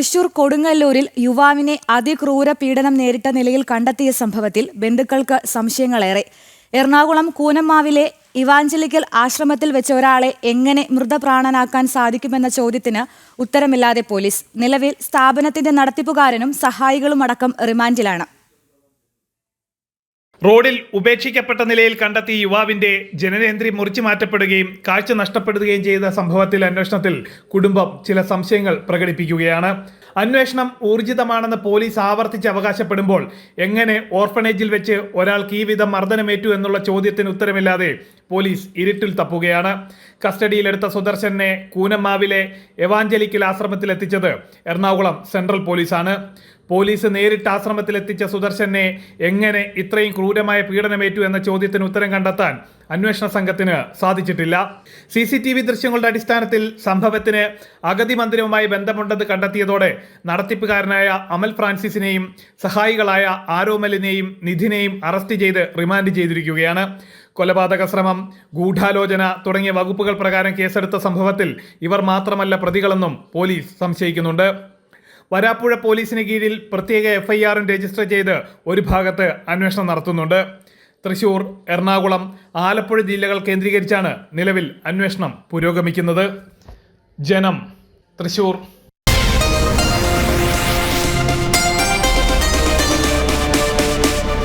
തൃശൂർ കൊടുങ്ങല്ലൂരിൽ യുവാവിനെ അതിക്രൂര പീഡനം നേരിട്ട നിലയിൽ കണ്ടെത്തിയ സംഭവത്തിൽ ബന്ധുക്കൾക്ക് സംശയങ്ങളേറെ. എറണാകുളം കൂനമ്മാവിലെ ഇവാഞ്ചലിക്കൽ ആശ്രമത്തിൽ വെച്ച ഒരാളെ എങ്ങനെ മൃതപ്രാണനാക്കാൻ സാധിക്കുമെന്ന ചോദ്യത്തിന് ഉത്തരമില്ലാതെ പോലീസ്. നിലവിൽ സ്ഥാപനത്തിന്റെ നടത്തിപ്പുകാരനും സഹായികളുമടക്കം റിമാൻഡിലാണ്. റോഡിൽ ഉപേക്ഷിക്കപ്പെട്ട നിലയിൽ കണ്ടെത്തിയ യുവാവിന്റെ ജനനേന്ദ്രി മുറിച്ചു മാറ്റപ്പെടുകയും കാഴ്ച നഷ്ടപ്പെടുകയും ചെയ്ത സംഭവത്തിൽ അന്വേഷണത്തിൽ കുടുംബം ചില സംശയങ്ങൾ പ്രകടിപ്പിക്കുകയാണ്. അന്വേഷണം ഊർജിതമാണെന്ന് പോലീസ് ആവർത്തിച്ച് അവകാശപ്പെടുമ്പോൾ എങ്ങനെ ഓർഫനേജിൽ വെച്ച് ഒരാൾക്ക് ഈ വിധം മർദ്ദനമേറ്റു എന്നുള്ള ചോദ്യത്തിന് ഉത്തരമില്ലാതെ പോലീസ് ഇരുട്ടിൽ തപ്പുകയാണ്. കസ്റ്റഡിയിലെടുത്ത സുദർശനെ കൂനമ്മാവിലെ എവാഞ്ചലിക്കൽ ആശ്രമത്തിൽ എത്തിച്ചത് എറണാകുളം സെൻട്രൽ പോലീസാണ്. പോലീസ് നേരിട്ട് ആശ്രമത്തിലെത്തിച്ച സുദർശനെ എങ്ങനെ ഇത്രയും ക്രൂരമായ പീഡനമേറ്റു എന്ന ചോദ്യത്തിന് ഉത്തരം കണ്ടെത്താൻ അന്വേഷണ സംഘത്തിന് സാധിച്ചിട്ടില്ല. സി സി ടി വി ദൃശ്യങ്ങളുടെ അടിസ്ഥാനത്തിൽ സംഭവത്തിന് അഗതി മന്ദിരവുമായി ബന്ധമുണ്ടെന്ന് കണ്ടെത്തിയതോടെ നടത്തിപ്പുകാരനായ അമൽ ഫ്രാൻസിസിനെയും സഹായികളായ ആരോമലിനെയും നിധിനെയും അറസ്റ്റ് ചെയ്ത് റിമാൻഡ് ചെയ്തിരിക്കുകയാണ്. കൊലപാതക ശ്രമം ഗൂഢാലോചന തുടങ്ങിയ വകുപ്പുകൾ പ്രകാരം കേസെടുത്ത സംഭവത്തിൽ ഇവർ മാത്രമല്ല പ്രതികളെന്നും പോലീസ് സംശയിക്കുന്നുണ്ട്. വരാപ്പുഴ പോലീസിന് കീഴിൽ പ്രത്യേക എഫ്ഐആറും രജിസ്റ്റർ ചെയ്ത് ഒരു ഭാഗത്ത് അന്വേഷണം നടത്തുന്നുണ്ട്. തൃശൂർ എറണാകുളം ആലപ്പുഴ ജില്ലകൾ കേന്ദ്രീകരിച്ചാണ് നിലവിൽ അന്വേഷണം പുരോഗമിക്കുന്നത്. ജനം തൃശൂർ.